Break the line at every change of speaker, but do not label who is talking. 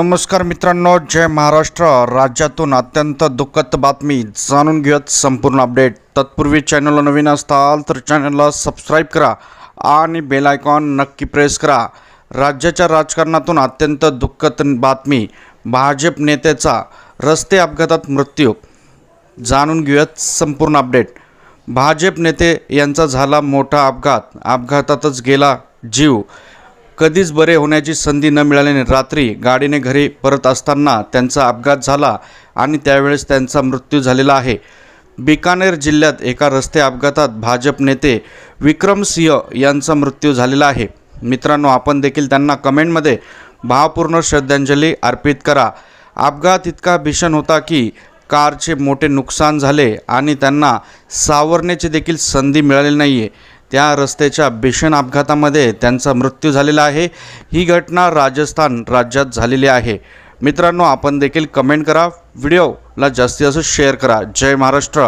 नमस्कार मित्रांनो जय महाराष्ट्र. राज्यातून अत्यंत दुःखद बातमी जाणून घेऊयात संपूर्ण अपडेट. तत्पूर्वी चॅनलला नवीन असताल तर चॅनलला सबस्क्राईब करा आणि बेल आयकॉन नक्की प्रेस करा. राज्याच्या राजकारणातून अत्यंत दुःखद बातमी. भाजप नेत्याचा रस्ते अपघातात मृत्यू. जाणून घेऊयात संपूर्ण अपडेट. भाजप नेते यांचा झाला मोठा अपघात. अपघातातच गेला जीव. कधीच बरे होण्याची संधी न मिळाल्याने रात्री गाडीने घरी परत असताना त्यांचा अपघात झाला आणि त्यावेळेस त्यांचा मृत्यू झालेला आहे. बिकानेर जिल्ह्यात एका रस्ते अपघातात भाजप नेते विक्रम सिंह यांचा मृत्यू झालेला आहे. मित्रांनो आपण देखील त्यांना कमेंटमध्ये भावपूर्ण श्रद्धांजली अर्पित करा. अपघात इतका भीषण होता की कारचे मोठे नुकसान झाले आणि त्यांना सावरण्याची देखील संधी मिळालेली नाही आहे त्या रस्त्याच्या भीषण अपघातामध्ये त्यांचा मृत्यू झालेला आहे. ही घटना राजस्थान राज्यात झालेली आहे. मित्रांनो आपण देखील कमेंट करा. व्हिडिओला जास्तीत जास्त शेअर करा. जय महाराष्ट्र.